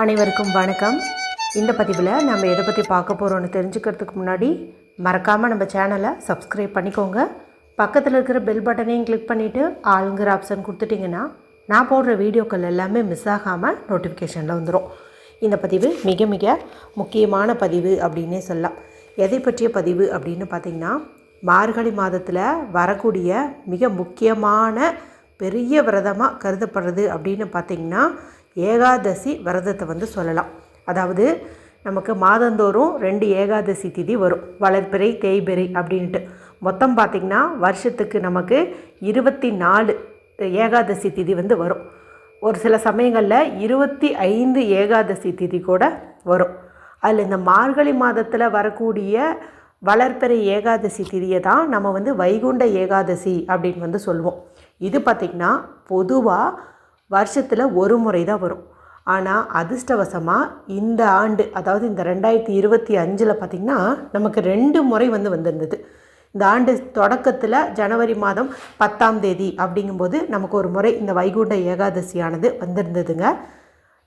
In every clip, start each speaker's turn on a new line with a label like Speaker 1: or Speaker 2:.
Speaker 1: அனைவருக்கும் வணக்கம். இந்த பதிவில் நம்ம எதை பற்றி பார்க்க போகிறோம்னு தெரிஞ்சுக்கிறதுக்கு முன்னாடி மறக்காமல் நம்ம சேனலை சப்ஸ்கிரைப் பண்ணிக்கோங்க. பக்கத்தில் இருக்கிற பெல் பட்டனையும் கிளிக் பண்ணிவிட்டு ஆளுங்கிற ஆப்ஷன் கொடுத்துட்டிங்கன்னா நான் போடுற வீடியோக்கள் எல்லாமே மிஸ் ஆகாமல் நோட்டிஃபிகேஷனில் வந்துடும் இந்த பதிவு மிக மிக முக்கியமான பதிவு அப்படின்னே சொல்லலாம். எதை பற்றிய பதிவு அப்படின்னு பார்த்திங்கன்னா மார்கழி மாதத்தில் வரக்கூடிய மிக முக்கியமான பெரிய விரதமாக கருதப்படுறது அப்படின்னு பார்த்திங்கன்னா ஏகாதசி விரதத்தை வந்து சொல்லலாம். அதாவது நமக்கு மாதந்தோறும் ரெண்டு ஏகாதசி திதி வரும். வளர்பிறை தேய்பிறை அப்படின்ட்டு மொத்தம் பார்த்திங்கன்னா வருஷத்துக்கு நமக்கு இருபத்தி நாலு ஏகாதசி திதி வந்து வரும். ஒரு சில சமயங்களில் இருபத்தி ஐந்து ஏகாதசி திதி கூட வரும். அதில் இந்த மார்கழி மாதத்தில் வரக்கூடிய வளர்பிறை ஏகாதசி திதியை தான் நம்ம வந்து வைகுண்ட ஏகாதசி அப்படின்னு வந்து சொல்லுவோம். இது பார்த்திங்கன்னா பொதுவாக வருஷத்தில் ஒரு முறை தான் வரும். ஆனால் அதிர்ஷ்டவசமாக இந்த ஆண்டு அதாவது இந்த ரெண்டாயிரத்தி இருபத்தி அஞ்சில் பார்த்திங்கன்னா நமக்கு ரெண்டு முறை வந்து வந்திருந்தது. இந்த ஆண்டு தொடக்கத்தில் ஜனவரி மாதம் பத்தாம் தேதி அப்படிங்கும்போது நமக்கு ஒரு முறை இந்த வைகுண்ட ஏகாதசியானது வந்திருந்ததுங்க.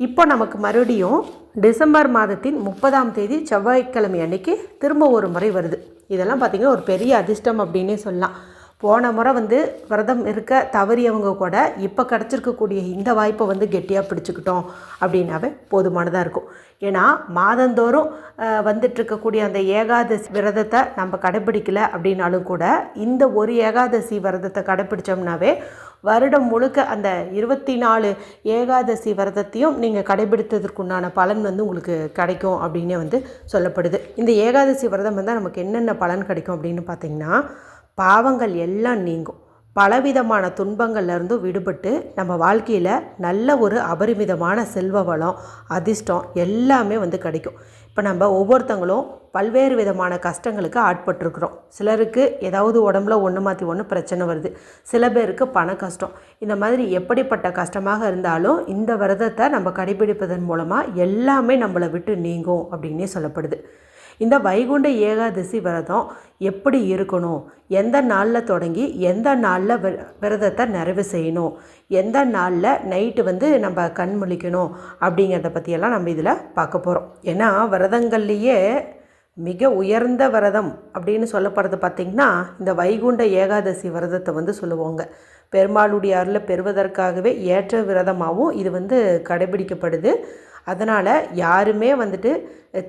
Speaker 1: இப்போ நமக்கு மறுபடியும் டிசம்பர் மாதத்தின் முப்பதாம் தேதி செவ்வாய்க்கிழமை அன்னைக்கு திரும்ப ஒரு முறை வருது. இதெல்லாம் பார்த்திங்கன்னா ஒரு பெரிய அதிர்ஷ்டம் அப்படின்னே சொல்லலாம். போன முறை வந்து விரதம் இருக்க தவறியவங்க கூட இப்போ கிடச்சிருக்கக்கூடிய இந்த வாய்ப்பை வந்து கெட்டியாக பிடிச்சிக்கிட்டோம் அப்படின்னாவே போதுமானதாக இருக்கும். ஏன்னா மாதந்தோறும் வந்துட்டுருக்கக்கூடிய அந்த ஏகாதசி விரதத்தை நம்ம கடைப்பிடிக்கல அப்படின்னாலும் கூட இந்த ஒரு ஏகாதசி விரதத்தை கடைப்பிடிச்சோம்னாவே வருடம் முழுக்க அந்த இருபத்தி நாலு ஏகாதசி விரதத்தையும் நீங்கள் கடைபிடித்ததற்குண்டான பலன் வந்து உங்களுக்கு கிடைக்கும் அப்படின்னே வந்து சொல்லப்படுது. இந்த ஏகாதசி விரதம் வந்தால் நமக்கு என்னென்ன பலன் கிடைக்கும் அப்படின்னு பார்த்தீங்கன்னா பாவங்கள் எல்லாம் நீங்கும். பலவிதமான துன்பங்கள்லேருந்து விடுபட்டு நம்ம வாழ்க்கையில் நல்ல ஒரு அபரிமிதமான செல்வ வளம் அதிர்ஷ்டம் எல்லாமே வந்து கிடைக்கும். இப்போ நம்ம ஒவ்வொருத்தங்களும் பல்வேறு விதமான கஷ்டங்களுக்கு ஆட்பட்டிருக்கிறோம். சிலருக்கு ஏதாவது உடம்புல ஒன்று மாற்றி ஒன்று பிரச்சனை வருது. சில பேருக்கு பண கஷ்டம். இந்த மாதிரி எப்படிப்பட்ட கஷ்டமாக இருந்தாலும் இந்த விரதத்தை நம்ம கடைபிடிப்பதன் மூலமாக எல்லாமே நம்மளை விட்டு நீங்கும் அப்படின்னே சொல்லப்படுது. இந்த வைகுண்ட ஏகாதசி விரதம் எப்படி இருக்கணும்? எந்த நாளில் தொடங்கி எந்த நாளில் விரதத்தை நிறைவு செய்யணும்? எந்த நாளில் நைட்டு வந்து நம்ம கண் முழிக்கணும்? அப்படிங்கிறத பற்றியெல்லாம் நம்ம இதில் பார்க்க போகிறோம் ஏன்னா விரதங்கள்லேயே மிக உயர்ந்த விரதம் அப்படின்னு சொல்லப்படுறது பார்த்திங்கன்னா இந்த வைகுண்ட ஏகாதசி விரதத்தை வந்து சொல்லுவாங்க. பெருமாளுடைய அருளை பெறுவதற்காகவே ஏற்ற விரதமாகவும் இது வந்து கடைபிடிக்கப்படுது. அதனால் யாருமே வந்துட்டு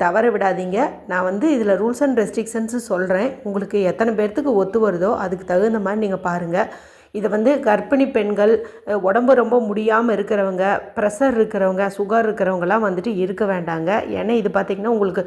Speaker 1: தவற விடாதீங்க. நான் வந்து இதில் ரூல்ஸ் அண்ட் ரெஸ்ட்ரிக்ஷன்ஸு சொல்கிறேன் உங்களுக்கு எத்தனை பேர்த்துக்கு ஒத்து வருதோ அதுக்கு தகுந்த மாதிரி நீங்கள் பாருங்கள் இதை வந்து கர்ப்பிணி பெண்கள் உடம்பு ரொம்ப முடியாமல் இருக்கிறவங்க ப்ரெஷர் இருக்கிறவங்க சுகர் இருக்கிறவங்கலாம் வந்துட்டு இருக்க வேண்டாங்க. ஏன்னா இது பார்த்திங்கன்னா உங்களுக்கு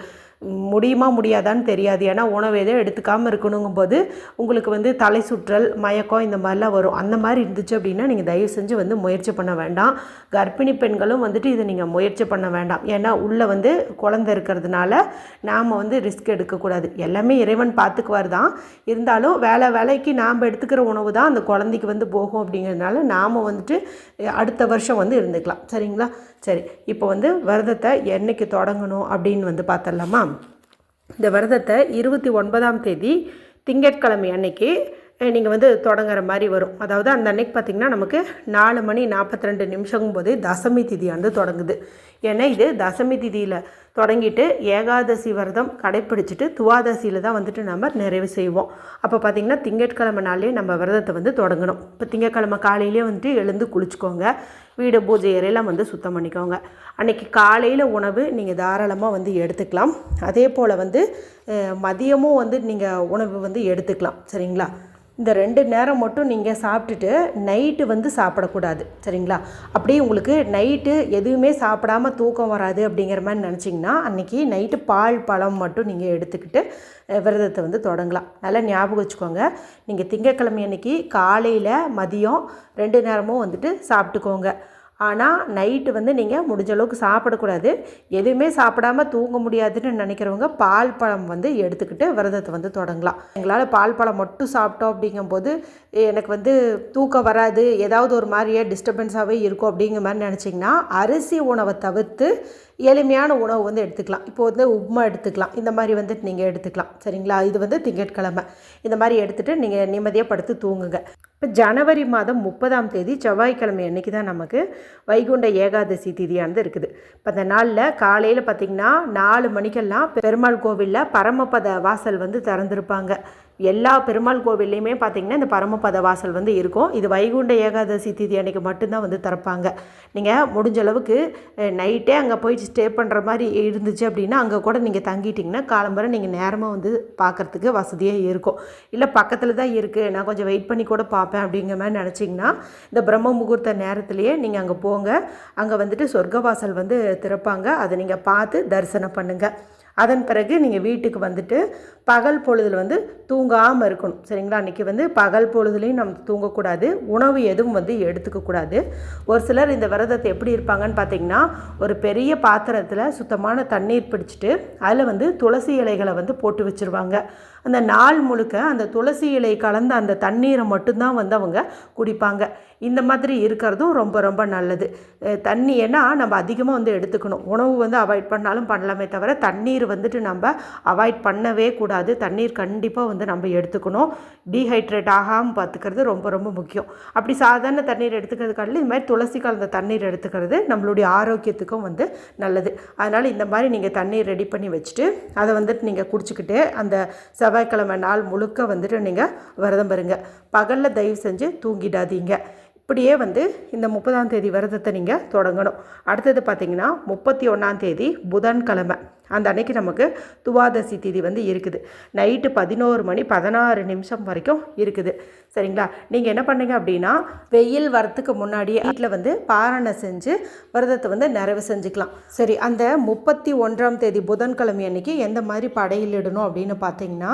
Speaker 1: முடியுமா முடியாதான்னு தெரியாது. ஏன்னா உணவு எதுவும் எடுத்துக்காமல் இருக்கணுங்கும் போது உங்களுக்கு வந்து தலை சுற்றல் மயக்கம் இந்த மாதிரிலாம் வரும். அந்த மாதிரி இருந்துச்சு அப்படின்னா நீங்கள் தயவு செஞ்சு வந்து முயற்சி பண்ண வேண்டாம். கர்ப்பிணி பெண்களும் வந்துட்டு இதை நீங்கள் முயற்சி பண்ண வேண்டாம். ஏன்னா உள்ளே வந்து குழந்தை இருக்கிறதுனால நாம் வந்து ரிஸ்க் எடுக்கக்கூடாது. எல்லாமே இறைவன் பார்த்துக்குவார் தான். இருந்தாலும் வேலை வேலைக்கு நாம் எடுத்துக்கிற உணவு தான் அந்த குழந்தைக்கு வந்து போகும் அப்படிங்கிறதுனால நாம் வந்துட்டு அடுத்த வருஷம் வந்து இருந்துக்கலாம். சரிங்களா? சரி இப்போ வந்து விரதத்தை என்னைக்கு தொடங்கணும் அப்படின்னு வந்து பார்த்துடலாமா? இந்த விரதத்தை இருபத்தி ஒன்பதாம் தேதி திங்கட்கிழமை அன்னைக்கு நீங்கள் வந்து தொடங்குற மாதிரி வரும். அதாவது அந்த அன்னைக்கு பார்த்திங்கன்னா நமக்கு நாலு மணி நாற்பத்தி ரெண்டு நிமிஷங்கும் போது தசமி திதி வந்து தொடங்குது. ஏன்னா இது தசமி திதியில் தொடங்கிட்டு ஏகாதசி விரதம் கடைப்பிடிச்சிட்டு துவாதசியில் தான் வந்துட்டு நம்ம நிறைவு செய்வோம். அப்போ பார்த்திங்கன்னா திங்கட்கிழமை நாளே நம்ம விரதத்தை வந்து தொடங்கணும். இப்போ திங்கட்கிழமை காலையிலே வந்துட்டு எழுந்து குளிச்சுக்கோங்க. வீடு பூஜை அறையெல்லாம் வந்து சுத்தம் பண்ணிக்கோங்க. அன்றைக்கி காலையில் உணவு நீங்கள் தாராளமாக வந்து எடுத்துக்கலாம். அதே போல் வந்து மதியமும் வந்து நீங்கள் உணவு வந்து எடுத்துக்கலாம். சரிங்களா? இந்த ரெண்டு நேரம் மட்டும் நீங்கள் சாப்பிட்டுட்டு நைட்டு வந்து சாப்பிடக்கூடாது. சரிங்களா? அப்படியே உங்களுக்கு நைட்டு எதுவுமே சாப்பிடாம தூக்கம் வராது அப்படிங்கிற மாதிரி நினச்சிங்கன்னா அன்றைக்கி நைட்டு பால் பழம் மட்டும் நீங்கள் எடுத்துக்கிட்டு விரதத்தை வந்து தொடங்கலாம். நல்லா ஞாபகம் வச்சுக்கோங்க. நீங்கள் திங்கட்கிழமை அன்றைக்கி காலையில் மதியம் ரெண்டு நேரமும் வந்துட்டு சாப்பிட்டுக்கோங்க. ஆனால் நைட்டு வந்து நீங்கள் முடிஞ்ச அளவுக்கு சாப்பிடக்கூடாது. எதுவுமே சாப்பிடாம தூங்க முடியாதுன்னு நினைக்கிறவங்க பால் பழம் வந்து எடுத்துக்கிட்டு விரதத்தை வந்து தொடங்கலாம். எங்களால் பால் பழம் மட்டும் சாப்பிட்டோம் அப்படிங்கும்போது எனக்கு வந்து தூக்கம் வராது ஏதாவது ஒரு மாதிரியே டிஸ்டர்பன்ஸாகவே இருக்கும் அப்படிங்கிற மாதிரி நினச்சிங்கன்னா அரிசி உணவை தவிர்த்து எளிமையான உணவு வந்து எடுத்துக்கலாம். இப்போ வந்து உப்மா எடுத்துக்கலாம். இந்த மாதிரி வந்துட்டு நீங்கள் எடுத்துக்கலாம். சரிங்களா? இது வந்து திங்கட்கிழமை. இந்த மாதிரி எடுத்துகிட்டு நீங்கள் நிம்மதியாக படுத்து தூங்குங்க. இப்போ ஜனவரி மாதம் முப்பதாம் தேதி செவ்வாய்க்கிழமை அன்றைக்கி தான் நமக்கு வைகுண்ட ஏகாதசி திதியானது இருக்குது. இப்போ அந்த நாளில் காலையில் பார்த்திங்கன்னா நாலு மணிக்கெல்லாம் பெருமாள் கோவிலில் பரமபத வாசல் வந்து திறந்திருப்பாங்க. எல்லா பெருமாள் கோவில்லையுமே பார்த்திங்கன்னா இந்த பரமபத வாசல் வந்து இருக்கும். இது வைகுண்ட ஏகாதசி திதி அன்றைக்கி மட்டும்தான் வந்து திறப்பாங்க. நீங்கள் முடிஞ்ச அளவுக்கு நைட்டே அங்கே போய் ஸ்டே பண்ணுற மாதிரி இருந்துச்சு அப்படின்னா அங்கே கூட நீங்கள் தங்கிட்டிங்கன்னா காலம்பரை நீங்கள் நேரமாக வந்து பார்க்குறதுக்கு வசதியாக இருக்கும். இல்லை பக்கத்தில் தான் இருக்குது நான் கொஞ்சம் வெயிட் பண்ணி கூட பார்ப்பேன் அப்படிங்கிற மாதிரி நினச்சிங்கன்னா இந்த பிரம்ம முகூர்த்த நேரத்துலையே நீங்கள் அங்கே போங்க. அங்கே வந்துட்டு சொர்க்கவாசல் வந்து திறப்பாங்க. அதை நீங்கள் பார்த்து தரிசனம் பண்ணுங்கள் அதன் பிறகு நீங்கள் வீட்டுக்கு வந்துட்டு பகல் பொழுதில் வந்து தூங்காமல் இருக்கணும். சரிங்களா? அன்றைக்கி வந்து பகல் பொழுதுலையும் நம்ம தூங்கக்கூடாது. உணவு எதுவும் வந்து எடுத்துக்கக்கூடாது ஒரு சிலர் இந்த விரதத்தை எப்படி இருப்பாங்கன்னு பார்த்தீங்கன்னா ஒரு பெரிய பாத்திரத்தில் சுத்தமான தண்ணீர் பிடிச்சிட்டு அதில் வந்து துளசி இலைகளை வந்து போட்டு வச்சுருவாங்க. அந்த நாள் முழுக்க அந்த துளசி இலை கலந்த அந்த தண்ணீரை மட்டும்தான் வந்து அவங்க குடிப்பாங்க. இந்த மாதிரி இருக்கிறதும் ரொம்ப ரொம்ப நல்லது. தண்ணி ஏன்னா நம்ம அதிகமாக வந்து எடுத்துக்கணும். உணவு வந்து அவாய்ட் பண்ணாலும் பண்ணலாமே தவிர தண்ணீர் வந்துட்டு நம்ம அவாய்ட் பண்ணவே கூடாது. தண்ணீர் கண்டிப்பாக வந்து நம்ம எடுத்துக்கணும். டீஹைட்ரேட் ஆகாமல் பார்த்துக்கிறது ரொம்ப ரொம்ப முக்கியம். அப்படி சாதாரண தண்ணீர் எடுத்துக்கிறது இந்த இது மாதிரி துளசி கலந்த தண்ணீர் எடுத்துக்கிறது நம்மளுடைய ஆரோக்கியத்துக்கும் வந்து நல்லது. அதனால் இந்த மாதிரி நீங்கள் தண்ணீர் ரெடி பண்ணி வச்சுட்டு அதை வந்துட்டு நீங்கள் குடிச்சிக்கிட்டு அந்த செவ்வாய்க்கிழமை நாள் முழுக்க வந்துட்டு நீங்கள் விரதம் பெறுங்க பகலில் தயவு செஞ்சு தூங்கிடாதீங்க. இப்படியே வந்து இந்த முப்பதாம் தேதி விரதத்தை நீங்கள் தொடங்கணும். அடுத்தது பார்த்திங்கன்னா முப்பத்தி ஒன்றாம் தேதி புதன்கிழமை. அந்த அன்னைக்கு நமக்கு துவாதசி திதி வந்து இருக்குது. நைட்டு பதினோரு மணி பதினாறு நிமிஷம் வரைக்கும் இருக்குது. சரிங்களா? நீங்கள் என்ன பண்ணுங்க அப்படின்னா வெயில் வரத்துக்கு முன்னாடியே வீட்டில் வந்து பாரணை செஞ்சு விரதத்தை வந்து நிறைவு செஞ்சுக்கலாம். சரி அந்த முப்பத்தி ஒன்றாம் தேதி புதன்கிழமை அன்னைக்கு எந்த மாதிரி படையிலிடணும் அப்படின்னு பார்த்தீங்கன்னா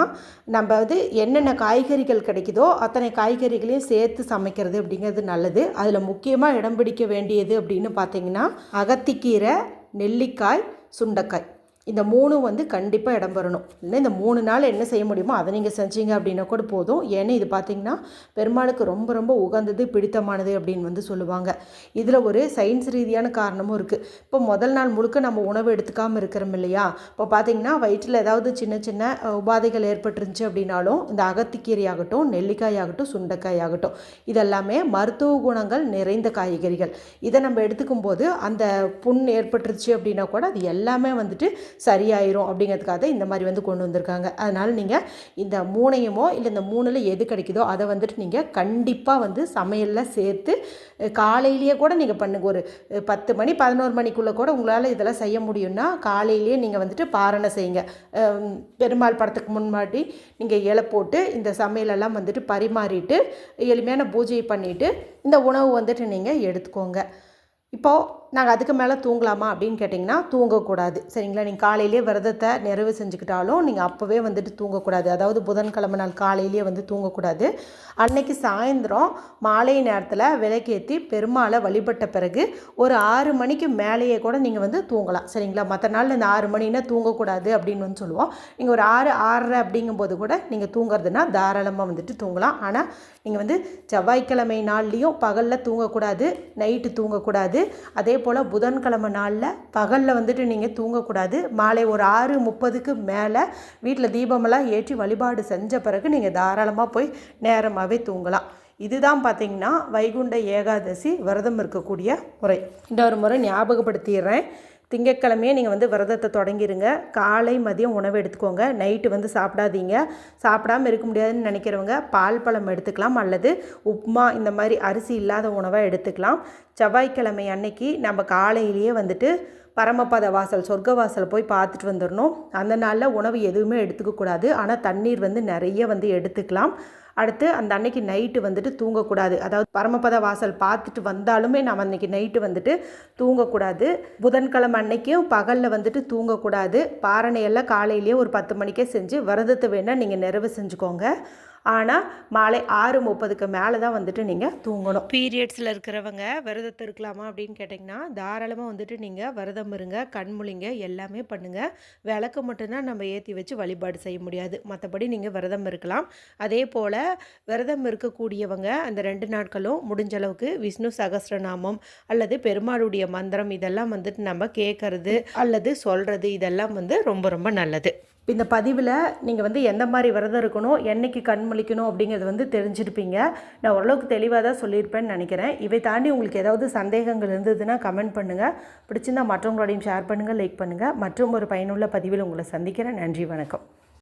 Speaker 1: நம்ம வந்து என்னென்ன காய்கறிகள் கிடைக்குதோ அத்தனை காய்கறிகளையும் சேர்த்து சமைக்கிறது அப்படிங்கிறது நல்லது. அதில் முக்கியமாக இடம் பிடிக்க வேண்டியது அப்படின்னு பார்த்தீங்கன்னா அகத்திக்கீரை நெல்லிக்காய் சுண்டக்காய். இந்த மூணும் வந்து கண்டிப்பாக இடம்பெறணும். இல்லை இந்த மூணு நாள் என்ன செய்ய முடியுமோ அதை நீங்கள் செஞ்சீங்க அப்படின்னா கூட போதும். ஏன்னா இது பார்த்திங்கன்னா பெருமாளுக்கு ரொம்ப ரொம்ப உகந்தது பிடித்தமானது அப்படின்னு வந்து சொல்லுவாங்க. இதில் ஒரு சயின்ஸ் ரீதியான காரணமும் இருக்குது இப்போ முதல் நாள் முழுக்க நம்ம உணவு எடுத்துக்காமல் இருக்கிறோம் இல்லையா? இப்போ பார்த்திங்கன்னா வயிற்றில் ஏதாவது சின்ன சின்ன உபாதைகள் ஏற்பட்டுருந்துச்சு அப்படின்னாலும் இந்த அகத்திக்கீரை ஆகட்டும் நெல்லிக்காய் ஆகட்டும் சுண்டைக்காய் ஆகட்டும் இதெல்லாமே மருத்துவ குணங்கள் நிறைந்த காய்கறிகள். இதை நம்ம எடுத்துக்கும் போது அந்த புண் ஏற்பட்டுருச்சு அப்படின்னா கூட அது எல்லாமே வந்துட்டு சரியாயிரும் அப்படிங்கிறதுக்காக இந்த மாதிரி வந்து கொண்டு வந்திருக்காங்க. அதனால் நீங்கள் இந்த மூணையுமோ இல்லை இந்த மூணில் எது கிடைக்குதோ அதை வந்துட்டு நீங்கள் கண்டிப்பாக வந்து சமையலில் சேர்த்து காலையிலேயே கூட நீங்கள் பண்ணுங்க. ஒரு பத்து மணி பதினோரு மணிக்குள்ளே கூட உங்களால் இதெல்லாம் செய்ய முடியும்னா காலையிலேயே நீங்கள் வந்துட்டு பாரணை செய்யுங்க. பெருமாள் படத்துக்கு முன்னாடி நீங்கள் இலை போட்டு இந்த சமையலெல்லாம் வந்துட்டு பரிமாறிட்டு எளிமையான பூஜை பண்ணிவிட்டு இந்த உணவு வந்துட்டு நீங்கள் எடுத்துக்கோங்க. இப்போது நாங்கள் அதுக்கு மேலே தூங்கலாமா அப்படின்னு கேட்டிங்கன்னா தூங்கக்கூடாது. சரிங்களா? நீங்கள் காலையிலே விரதத்தை நிறைவு செஞ்சுக்கிட்டாலும் நீங்கள் அப்போவே வந்துட்டு தூங்கக்கூடாது. அதாவது புதன்கிழமை நாள் காலையிலேயே வந்து தூங்கக்கூடாது. அன்னைக்கு சாயந்தரம் மாலை நேரத்தில் விளக்கேற்றி பெருமாளை வழிபட்ட பிறகு ஒரு ஆறு மணிக்கு மேலேயே கூட நீங்கள் வந்து தூங்கலாம். சரிங்களா? மற்ற நாளில் இந்த ஆறு மணின்னா தூங்கக்கூடாது அப்படின்னு வந்து சொல்லுவோம். நீங்கள் ஒரு ஆறு ஆறரை அப்படிங்கும்போது கூட நீங்கள் தூங்குறதுனா தாராளமாக வந்துட்டு தூங்கலாம். ஆனால் நீங்கள் வந்து செவ்வாய்க்கிழமை நாள்லேயும் பகலில் தூங்கக்கூடாது நைட்டு தூங்கக்கூடாது. அதே போல் புதன்கிழமை நாளில் பகலில் வந்துட்டு நீங்கள் தூங்கக்கூடாது. மாலை ஒரு ஆறு முப்பதுக்கு மேலே வீட்டில் தீபமெல்லாம் ஏற்றி வழிபாடு செஞ்ச பிறகு நீங்கள் தாராளமாக போய் நேரமாகவே தூங்கலாம். இதுதான் பார்த்தீங்கன்னா வைகுண்ட ஏகாதசி விரதம் இருக்கக்கூடிய முறை. இந்த ஒரு முறை ஞாபகப்படுத்திடுறேன். திங்கட்கிழமையே நீங்கள் வந்து விரதத்தை தொடங்கிடுங்க காலை மதியம் உணவு எடுத்துக்கோங்க. நைட்டு வந்து சாப்பிடாதீங்க. சாப்பிடாமல் இருக்க முடியாதுன்னு நினைக்கிறவங்க பால் பழம் எடுத்துக்கலாம். அல்லது உப்மா இந்த மாதிரி அரிசி இல்லாத உணவாக எடுத்துக்கலாம். செவ்வாய்க்கிழமை அன்னைக்கு நம்ம காலையிலேயே வந்துட்டு பரமபத வாசல் சொர்க்க வாசல் போய் பார்த்துட்டு வந்துடணும் அந்த நாளில் உணவு எதுவுமே எடுத்துக்கக்கூடாது. ஆனால் தண்ணீர் வந்து நிறைய வந்து எடுத்துக்கலாம். அடுத்து அந்த அன்னைக்கு நைட்டு வந்துட்டு தூங்கக்கூடாது. அதாவது பரமபத வாசல் பார்த்துட்டு வந்தாலுமே நம்ம அன்னைக்கு நைட்டு வந்துட்டு தூங்கக்கூடாது. புதன்கிழமை அன்னைக்கும் பகலில் வந்துட்டு தூங்கக்கூடாது. பாரணையெல்லாம் காலையிலேயே ஒரு பத்து மணிக்கே செஞ்சு விரதத்தை வேணால் நீங்கள் நிறைவு செஞ்சுக்கோங்க. ஆனால் மாலை ஆறு முப்பதுக்கு மேலே தான் வந்துட்டு நீங்கள் தூங்கணும். பீரியட்ஸில் இருக்கிறவங்க விரதத்தை இருக்கலாமா அப்படின்னு கேட்டிங்கன்னா தாராளமாக வந்துட்டு நீங்கள் விரதம் இருங்க கண்முழிங்க எல்லாமே பண்ணுங்கள் விளக்கு மட்டும்தான் நம்ம ஏற்றி வச்சு வழிபாடு செய்ய முடியாது. மற்றபடி நீங்கள் விரதம் இருக்கலாம். அதே போல் விரதம் இருக்கக்கூடியவங்க அந்த ரெண்டு நாட்களும் முடிஞ்ச அளவுக்கு விஷ்ணு சகஸ்ரநாமம் அல்லது பெருமாளுடைய மந்திரம் இதெல்லாம் வந்துட்டு நம்ம கேட்கறது அல்லது சொல்கிறது இதெல்லாம் வந்து ரொம்ப ரொம்ப நல்லது. இந்த பதிவில் நீங்கள் வந்து எந்த மாதிரி விரதம் இருக்கணும் என்னைக்கு கண் முழிக்கணும் அப்படிங்கிறது வந்து தெரிஞ்சிருப்பீங்க. நான் ஓரளவுக்கு தெளிவாக தான் சொல்லியிருப்பேன்னு நினைக்கிறேன். இவை தாண்டி உங்களுக்கு ஏதாவது சந்தேகங்கள் இருந்ததுன்னா கமெண்ட் பண்ணுங்கள் பிடிச்சிருந்தா மற்றவங்களோடையும் ஷேர் பண்ணுங்கள் லைக் பண்ணுங்கள் மற்றும் ஒரு பயனுள்ள பதிவில் உங்களை சந்திக்கிறேன். நன்றி வணக்கம்.